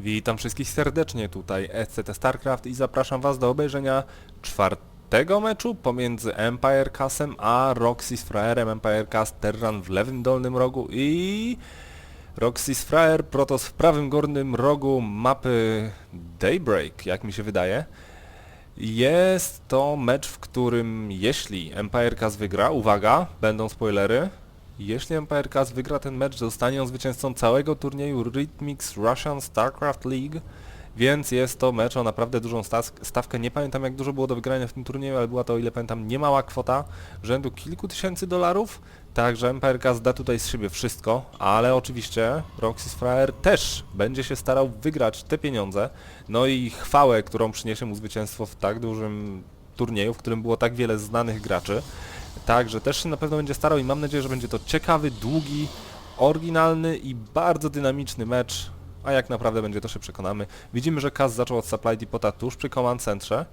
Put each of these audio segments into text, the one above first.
Witam wszystkich serdecznie tutaj, SCT StarCraft i zapraszam Was do obejrzenia czwartego meczu pomiędzy Empire Casem a Roxy z Fraerem. Empire Cas Terran w lewym dolnym rogu i Roxy z Fraer Protoss w prawym górnym rogu mapy Daybreak, jak mi się wydaje. Jest to mecz, w którym jeśli Empire Cas wygra, uwaga, będą spoilery, jeśli Empire Cas wygra ten mecz, zostanie on zwycięzcą całego turnieju Rhythmix Russian StarCraft League, więc jest to mecz o naprawdę dużą stawkę. Nie pamiętam jak dużo było do wygrania w tym turnieju, ale była to, o ile pamiętam, niemała kwota, rzędu kilku tysięcy dolarów, także Empire Cas da tutaj z siebie wszystko, ale oczywiście Roxy Fryer też będzie się starał wygrać te pieniądze, no i chwałę, którą przyniesie mu zwycięstwo w tak dużym turnieju, w którym było tak wiele znanych graczy. Także też się na pewno będzie starał i mam nadzieję, że będzie to ciekawy, długi, oryginalny i bardzo dynamiczny mecz, a jak naprawdę będzie to się przekonamy. Widzimy, że Kaz zaczął od Supply Depota tuż przy Command Centrze.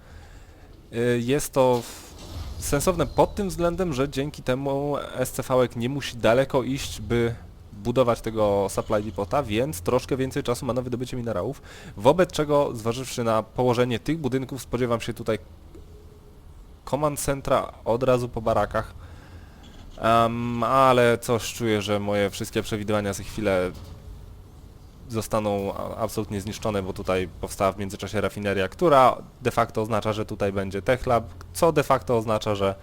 Y, Jest to sensowne pod tym względem, że dzięki temu SCV nie musi daleko iść, by budować tego Supply Depota, więc troszkę więcej czasu ma na wydobycie minerałów, wobec czego zważywszy na położenie tych budynków spodziewam się tutaj command centra od razu po barakach. Ale coś czuję, że moje wszystkie przewidywania za chwilę zostaną absolutnie zniszczone, bo tutaj powstała w międzyczasie rafineria, która de facto oznacza, że tutaj będzie Techlab, co de facto oznacza, że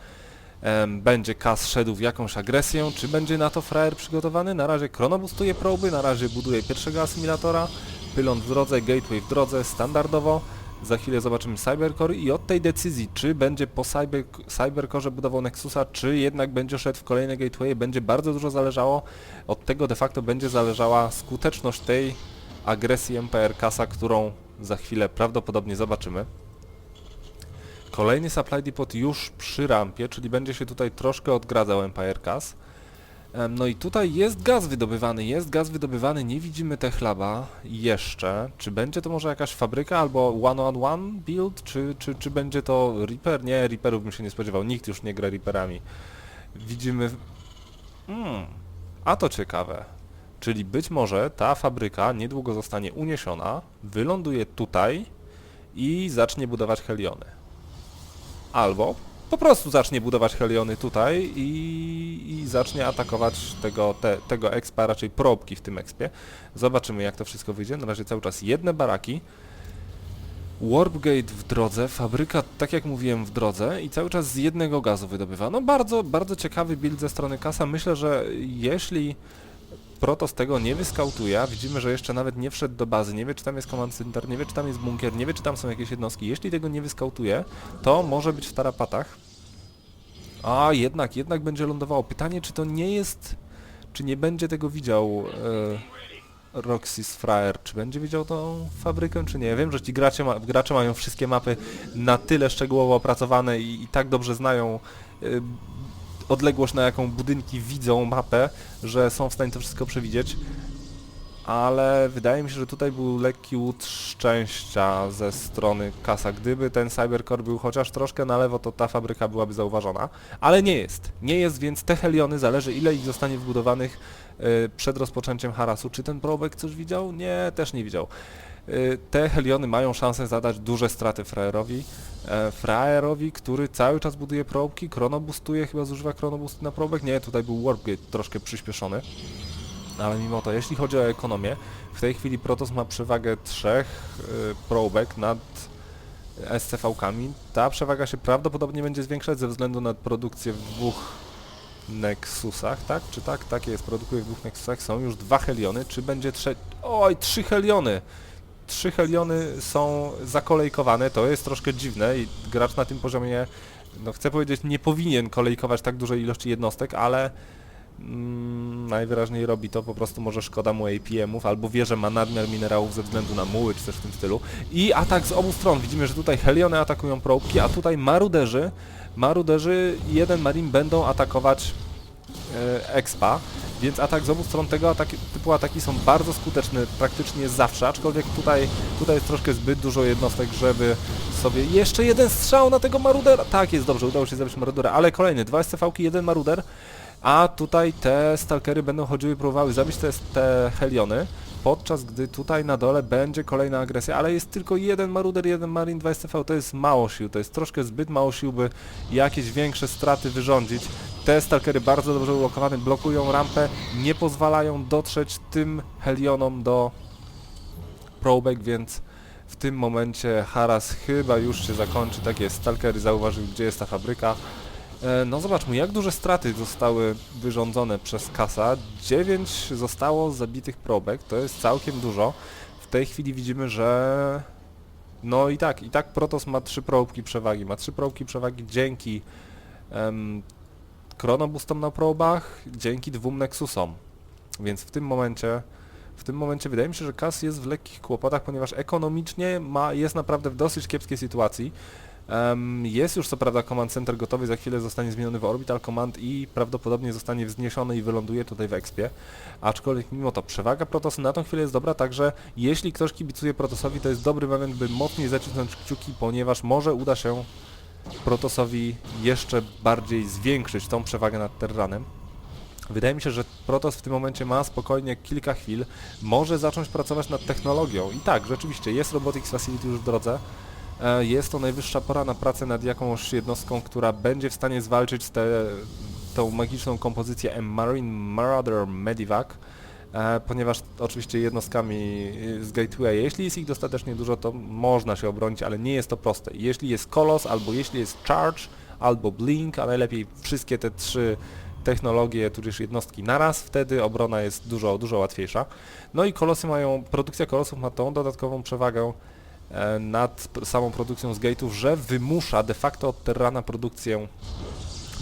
będzie Kas szedł w jakąś agresję. Czy będzie na to frajer przygotowany? Na razie chronobustuje proby, na razie buduje pierwszego asymilatora, pylon w drodze, gateway w drodze, standardowo. Za chwilę zobaczymy Cybercore i od tej decyzji, czy będzie po cyber, Cybercore budował Nexusa, czy jednak będzie szedł w kolejne gateway, będzie bardzo dużo zależało. Od tego de facto będzie zależała skuteczność tej agresji MPR Kasa, którą za chwilę prawdopodobnie zobaczymy. Kolejny supply depot już przy rampie, czyli będzie się tutaj troszkę odgradzał Empire Cas. No i tutaj jest gaz wydobywany, jest gaz wydobywany, nie widzimy Techlaba jeszcze. Czy będzie to może jakaś fabryka albo one-on-one build, czy, czy, czy będzie to Reaper? Nie, Reaperów bym się nie spodziewał, nikt już nie gra Reaperami. Widzimy... Hmm, a to ciekawe. Czyli być może ta fabryka niedługo zostanie uniesiona, wyląduje tutaj i zacznie budować heliony. Albo po prostu zacznie budować heliony tutaj i, i zacznie atakować tego, te, tego expa, raczej probki w tym expie. Zobaczymy jak to wszystko wyjdzie. Na razie cały czas jedne baraki. Warpgate w drodze, fabryka, tak jak mówiłem, w drodze i cały czas z jednego gazu wydobywa. No bardzo, bardzo ciekawy build ze strony Kasa. Myślę, że jeśli Protos tego nie wyskautuje, widzimy, że jeszcze nawet nie wszedł do bazy, nie wie czy tam jest command center, nie wie czy tam jest bunkier, nie wie czy tam są jakieś jednostki. Jeśli tego nie wyskautuje, to może być w tarapatach. A jednak, jednak będzie lądowało. Pytanie, czy to nie jest, czy nie będzie tego widział e, Roxys Fryer, czy będzie widział tą fabrykę, czy nie. Wiem, że ci gracze, ma, gracze mają wszystkie mapy na tyle szczegółowo opracowane i, i tak dobrze znają e, odległość, na jaką budynki widzą mapę, że są w stanie to wszystko przewidzieć. Ale wydaje mi się, że tutaj był lekki łód szczęścia ze strony Kasa. Gdyby ten Cybercore był chociaż troszkę na lewo, to ta fabryka byłaby zauważona. Ale nie jest. Nie jest, więc te heliony, zależy ile ich zostanie wbudowanych przed rozpoczęciem harasu. Czy ten probek coś widział? Nie, też nie widział. Y, te heliony mają szansę zadać duże straty frajerowi. E, frajerowi, który cały czas buduje probki, chronobustuje, chyba zużywa chronobust na probek. Nie, tutaj był warpgate troszkę przyspieszony. Ale mimo to, jeśli chodzi o ekonomię, w tej chwili Protoss ma przewagę trzech y, probek nad SCV-kami. Ta przewaga się prawdopodobnie będzie zwiększać ze względu na produkcję dwóch Nexusach, tak? Czy tak? Tak jest, produkuje w dwóch Nexusach. Są już dwa heliony, czy będzie trzeci... Oj, trzy heliony! Trzy heliony są zakolejkowane, to jest troszkę dziwne i gracz na tym poziomie, no chcę powiedzieć, nie powinien kolejkować tak dużej ilości jednostek, ale mm, najwyraźniej robi to, po prostu może szkoda mu APM-ów, albo wie, że ma nadmiar minerałów ze względu na muły, czy coś w tym stylu. I atak z obu stron. Widzimy, że tutaj heliony atakują probki, a tutaj maruderzy, maruderzy jeden marin będą atakować e, expa, więc atak z obu stron tego ataki, typu ataki są bardzo skuteczne praktycznie zawsze, aczkolwiek tutaj, tutaj jest troszkę zbyt dużo jednostek, żeby sobie... Jeszcze jeden strzał na tego marudera! Tak, jest dobrze, udało się zabić marudera, ale kolejny, dwa SCV-ki, jeden maruder, a tutaj te stalkery będą chodziły i próbowały zabić te, te heliony. Podczas gdy tutaj na dole będzie kolejna agresja, ale jest tylko jeden Maruder, jeden Marine 2 STV, to jest mało sił, to jest troszkę zbyt mało sił, by jakieś większe straty wyrządzić. Te stalkery bardzo dobrze ulokowane, blokują rampę, nie pozwalają dotrzeć tym Helionom do probek, więc w tym momencie haras chyba już się zakończy, tak jest, stalkery zauważyły gdzie jest ta fabryka. E, No zobaczmy, jak duże straty zostały wyrządzone przez Kasa. 9 zostało zabitych probek, to jest całkiem dużo. W tej chwili widzimy, że... No i tak, i tak Protoss ma 3 probki przewagi. Ma 3 probki przewagi dzięki um, Chronobustom na probach, dzięki dwóm Nexusom. Więc w tym momencie... W tym momencie wydaje mi się, że Kas jest w lekkich kłopotach, ponieważ ekonomicznie ma, jest naprawdę w dosyć kiepskiej sytuacji. Em, jest już co prawda Command Center gotowy, za chwilę zostanie zmieniony w Orbital Command i prawdopodobnie zostanie wzniesiony i wyląduje tutaj w Expie. Aczkolwiek mimo to przewaga Protosu na tą chwilę jest dobra, także jeśli ktoś kibicuje Protosowi, to jest dobry moment, by mocniej zacisnąć kciuki, ponieważ może uda się Protosowi jeszcze bardziej zwiększyć tą przewagę nad Terranem. Wydaje mi się, że Protoss w tym momencie ma spokojnie kilka chwil, może zacząć pracować nad technologią. I tak, rzeczywiście, jest Robotics Facility już w drodze. E, Jest to najwyższa pora na pracę nad jakąś jednostką, która będzie w stanie zwalczyć tę tą magiczną kompozycję M-Marine Marauder Medivac, e, ponieważ oczywiście jednostkami z Gateway, jeśli jest ich dostatecznie dużo, to można się obronić, ale nie jest to proste. Jeśli jest Kolos, albo jeśli jest Charge, albo Blink, a najlepiej wszystkie te trzy technologie, tudzież jednostki naraz, wtedy obrona jest dużo, dużo łatwiejsza. No i kolosy mają, produkcja kolosów ma tą dodatkową przewagę nad p- samą produkcją z gate'ów, że wymusza de facto od Terrana produkcję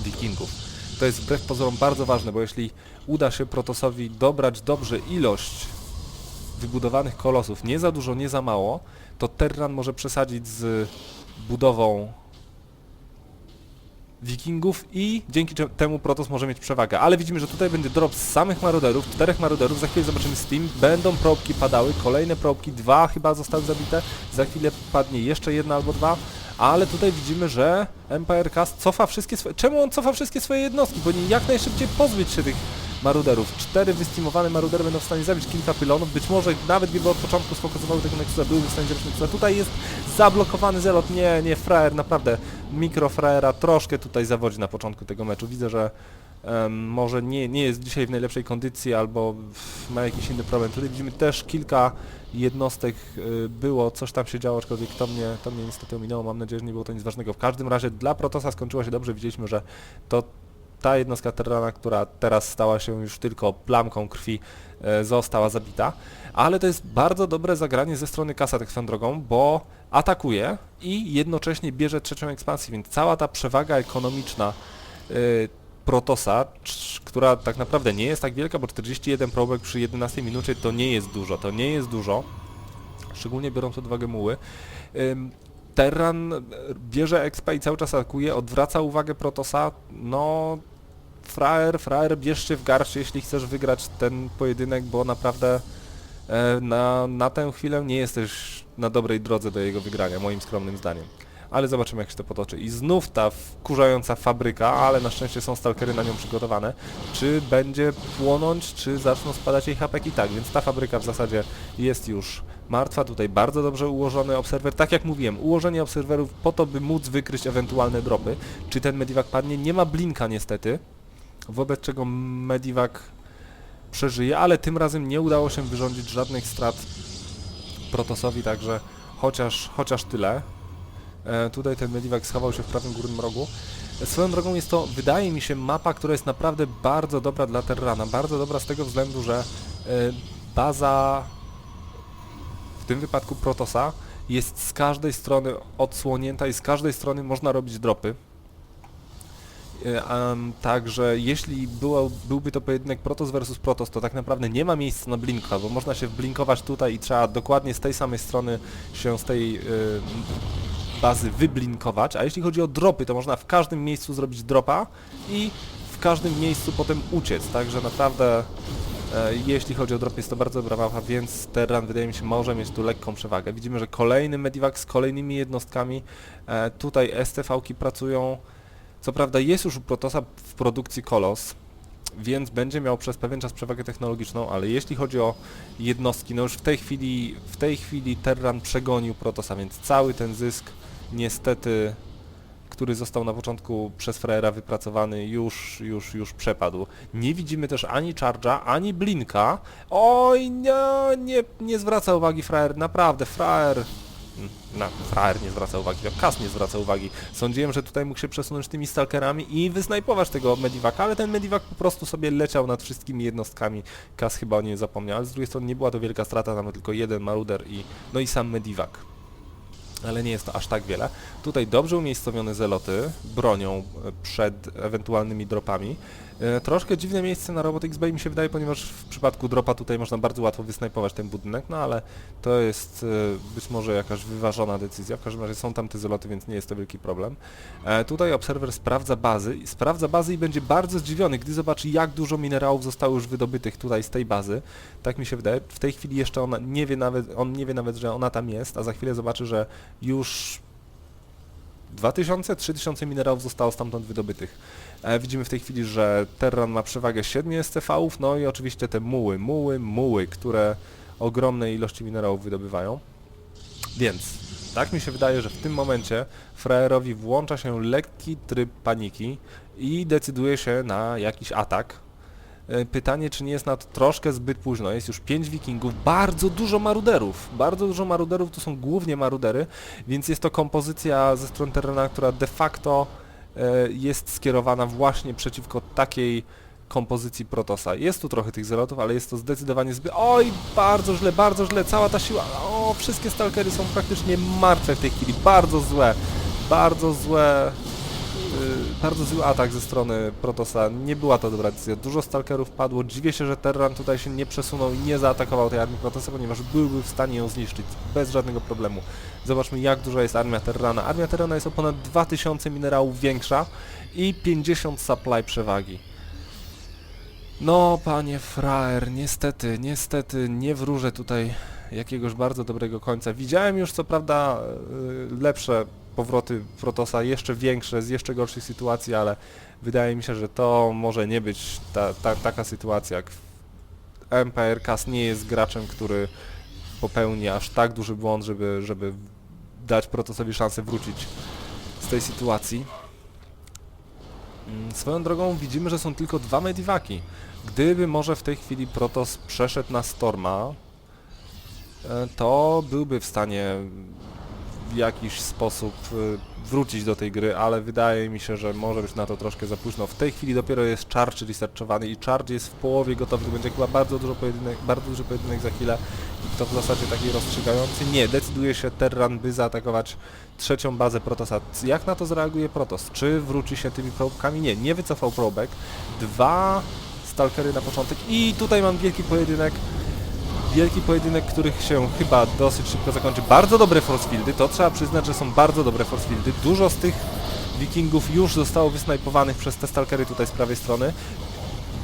wikingów. To jest wbrew pozorom bardzo ważne, bo jeśli uda się Protosowi dobrać dobrze ilość wybudowanych kolosów, nie za dużo, nie za mało, to Terran może przesadzić z budową wikingów i dzięki temu Protoss może mieć przewagę. Ale widzimy, że tutaj będzie drop z samych maruderów, czterech maruderów, za chwilę zobaczymy Steam, będą probki padały, kolejne probki, dwa chyba zostały zabite, za chwilę padnie jeszcze jedna albo dwa, ale tutaj widzimy, że Empire Cast cofa wszystkie swoje... Czemu on cofa wszystkie swoje jednostki? Powinien jak najszybciej pozbyć się tych maruderów. Cztery wystimowane marudery będą w stanie zabić kilka pylonów, być może nawet gdyby od początku sfokusowały tego Nexusa, byłyby w stanie zabić Nexusa. Tutaj jest zablokowany Zelot, nie, nie, frajer, naprawdę, mikrofraera troszkę tutaj zawodzi na początku tego meczu. Widzę, że em, może nie, nie jest dzisiaj w najlepszej kondycji albo ma jakiś inny problem. Tutaj widzimy też kilka jednostek y, było, coś tam się działo, aczkolwiek to mnie, to mnie niestety ominęło, mam nadzieję, że nie było to nic ważnego. W każdym razie dla Protosa skończyło się dobrze, widzieliśmy, że to ta jednostka Terrana, która teraz stała się już tylko plamką krwi, e, została zabita. Ale to jest bardzo dobre zagranie ze strony Kasa tak swoją drogą, bo atakuje i jednocześnie bierze trzecią ekspansję, więc cała ta przewaga ekonomiczna e, Protosa, która tak naprawdę nie jest tak wielka, bo 41 probek przy 11 minucie to nie jest dużo, to nie jest dużo, szczególnie biorąc pod uwagę muły. Terran bierze expa i cały czas atakuje, odwraca uwagę Protosa, no frajer, frajer, bierz się w garść, jeśli chcesz wygrać ten pojedynek, bo naprawdę e, na, na tę chwilę nie jesteś na dobrej drodze do jego wygrania, moim skromnym zdaniem. Ale zobaczymy jak się to potoczy. I znów ta wkurzająca fabryka, ale na szczęście są stalkery na nią przygotowane. Czy będzie płonąć, czy zaczną spadać jej hapeki? Tak, więc ta fabryka w zasadzie jest już martwa. Tutaj bardzo dobrze ułożony obserwer. Tak jak mówiłem, ułożenie obserwerów po to, by móc wykryć ewentualne dropy. Czy ten Medivac padnie? Nie ma blinka niestety wobec czego Medivac przeżyje, ale tym razem nie udało się wyrządzić żadnych strat Protosowi, także chociaż, chociaż tyle. E, tutaj ten Medivac schował się w prawym górnym rogu. Swoją drogą jest to, wydaje mi się, mapa, która jest naprawdę bardzo dobra dla Terrana. Bardzo dobra z tego względu, że e, baza w tym wypadku Protosa jest z każdej strony odsłonięta i z każdej strony można robić dropy. Em, Także jeśli było, byłby to pojedynek Protoss versus Protoss, to tak naprawdę nie ma miejsca na blinka, bo można się wblinkować tutaj i trzeba dokładnie z tej samej strony się z tej bazy wyblinkować, a jeśli chodzi o dropy, to można w każdym miejscu zrobić dropa i w każdym miejscu potem uciec, także naprawdę e, jeśli chodzi o drop jest to bardzo dobra mapa, więc Terran wydaje mi się może mieć tu lekką przewagę. Widzimy, że kolejny Medivac z kolejnymi jednostkami, e, tutaj STV-ki pracują co prawda jest już u Protosa w produkcji Kolos, więc będzie miał przez pewien czas przewagę technologiczną, ale jeśli chodzi o jednostki, no już w tej chwili, w tej chwili Terran przegonił Protosa, więc cały ten zysk niestety, który został na początku przez Frera wypracowany, już, już, już przepadł. Nie widzimy też ani Charge'a, ani Blinka. Oj, nie, nie, nie zwraca uwagi Frajer, naprawdę, Frajer... Na, frajer nie zwraca uwagi, no Kas nie zwraca uwagi. Sądziłem, że tutaj mógł się przesunąć tymi stalkerami i wysnajpować tego Medivaka, ale ten Medivac po prostu sobie leciał nad wszystkimi jednostkami. Kas chyba o zapomniał, ale z drugiej strony nie była to wielka strata, tam tylko jeden Maruder i no i sam Medivac. Ale nie jest to aż tak wiele. Tutaj dobrze umiejscowione zeloty bronią przed ewentualnymi dropami. E, Troszkę dziwne miejsce na Robotics Bay mi się wydaje, ponieważ w przypadku dropa tutaj można bardzo łatwo wysnajpować ten budynek, no ale to jest e, być może jakaś wyważona decyzja. W każdym razie są tam te zeloty, więc nie jest to wielki problem. E, Tutaj obserwer sprawdza bazy, sprawdza bazy i będzie bardzo zdziwiony, gdy zobaczy jak dużo minerałów zostało już wydobytych tutaj z tej bazy. Tak mi się wydaje. W tej chwili jeszcze ona nie wie nawet, on nie wie nawet, że ona tam jest, a za chwilę zobaczy, że już 2000-3000 minerałów zostało stamtąd wydobytych. E, widzimy w tej chwili, że Terran ma przewagę 7 SCV-ów, no i oczywiście te muły, muły, muły, które ogromne ilości minerałów wydobywają. Więc tak mi się wydaje, że w tym momencie frajerowi włącza się lekki tryb paniki i decyduje się na jakiś atak. E, Pytanie, czy nie jest na to troszkę zbyt późno. Jest już 5 wikingów, bardzo dużo maruderów. Bardzo dużo maruderów, to są głównie marudery, więc jest to kompozycja ze strony Terrana, która de facto e, jest skierowana właśnie przeciwko takiej kompozycji Protosa. Jest tu trochę tych zelotów, ale jest to zdecydowanie zbyt... Oj, bardzo źle, bardzo źle, cała ta siła... O, wszystkie stalkery są praktycznie martwe w tej chwili, bardzo złe, bardzo złe... Yy, bardzo zły atak ze strony Protosa, nie była to dobra decyzja, dużo stalkerów padło, dziwię się, że Terran tutaj się nie przesunął i nie zaatakował tej armii Protosa, ponieważ byłby w stanie ją zniszczyć bez żadnego problemu. Zobaczmy jak duża jest armia Terrana. Armia Terrana jest o ponad 2000 minerałów większa i 50 supply przewagi. No, panie frajer, niestety, niestety nie wróżę tutaj jakiegoś bardzo dobrego końca. Widziałem już co prawda y, lepsze powroty Protosa, jeszcze większe, z jeszcze gorszych sytuacji, ale wydaje mi się, że to może nie być ta, ta, taka sytuacja. jak Empire Cast nie jest graczem, który popełni aż tak duży błąd, żeby, żeby dać Protosowi szansę wrócić z tej sytuacji. Mm, Swoją drogą widzimy, że są tylko dwa Medivaki. Gdyby może w tej chwili Protos przeszedł na Storma, e, to byłby w stanie w jakiś sposób e, wrócić do tej gry, ale wydaje mi się, że może być na to troszkę za późno. W tej chwili dopiero jest Charge researchowany i Charge jest w połowie gotowy, to będzie chyba bardzo dużo pojedynek, bardzo duży pojedynek za chwilę i to w zasadzie taki rozstrzygający. Nie, decyduje się Terran, by zaatakować trzecią bazę Protosa. Jak na to zareaguje Protos? Czy wróci się tymi probkami? Nie, nie wycofał probek. Dwa stalkery na początek i tutaj mam wielki pojedynek wielki pojedynek, który się chyba dosyć szybko zakończy. Bardzo dobre force fieldy, to trzeba przyznać, że są bardzo dobre force fieldy. Dużo z tych wikingów już zostało wysnajpowanych przez te stalkery tutaj z prawej strony.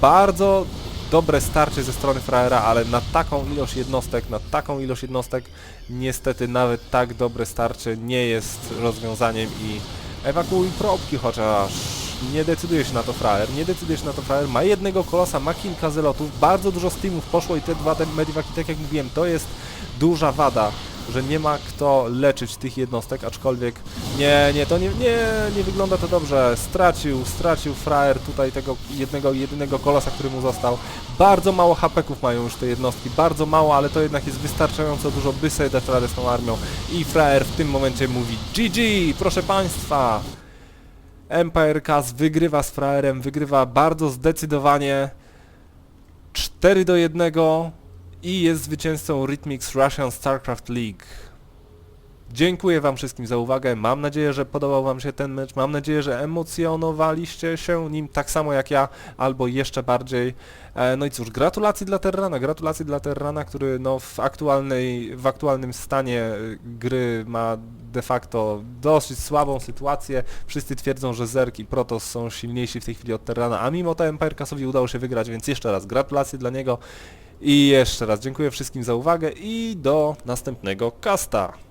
Bardzo dobre starcie ze strony Fraera, ale na taką ilość jednostek, na taką ilość jednostek niestety nawet tak dobre starcie nie jest rozwiązaniem i ewakuuj probki chociaż nie decyduje się na to frajer, nie decyduje się na to frajer, ma jednego kolosa, ma kilka zelotów, bardzo dużo steamów poszło i te dwa te tak jak mówiłem, to jest duża wada, że nie ma kto leczyć tych jednostek, aczkolwiek nie, nie, to nie, nie, nie wygląda to dobrze, stracił, stracił frajer tutaj tego jednego, jedynego kolosa, który mu został, bardzo mało hapeków mają już te jednostki, bardzo mało, ale to jednak jest wystarczająco dużo, by sobie dać radę z tą armią. I frajer w tym momencie mówi GG, proszę Państwa, Empire Cast wygrywa z Fraerem, wygrywa bardzo zdecydowanie 4 do 1 i jest zwycięzcą Rhythmics Russian StarCraft League. Dziękuję Wam wszystkim za uwagę, mam nadzieję, że podobał Wam się ten mecz, mam nadzieję, że emocjonowaliście się nim tak samo jak ja, albo jeszcze bardziej. E, No i cóż, gratulacje dla Terrana, gratulacje dla Terrana, który no w, aktualnej, w aktualnym stanie y, gry ma de facto dosyć słabą sytuację. Wszyscy twierdzą, że Zerk i Protoss są silniejsi w tej chwili od Terrana, a mimo to Empire Cassowi udało się wygrać, więc jeszcze raz gratulacje dla niego. I jeszcze raz dziękuję wszystkim za uwagę i do następnego kasta.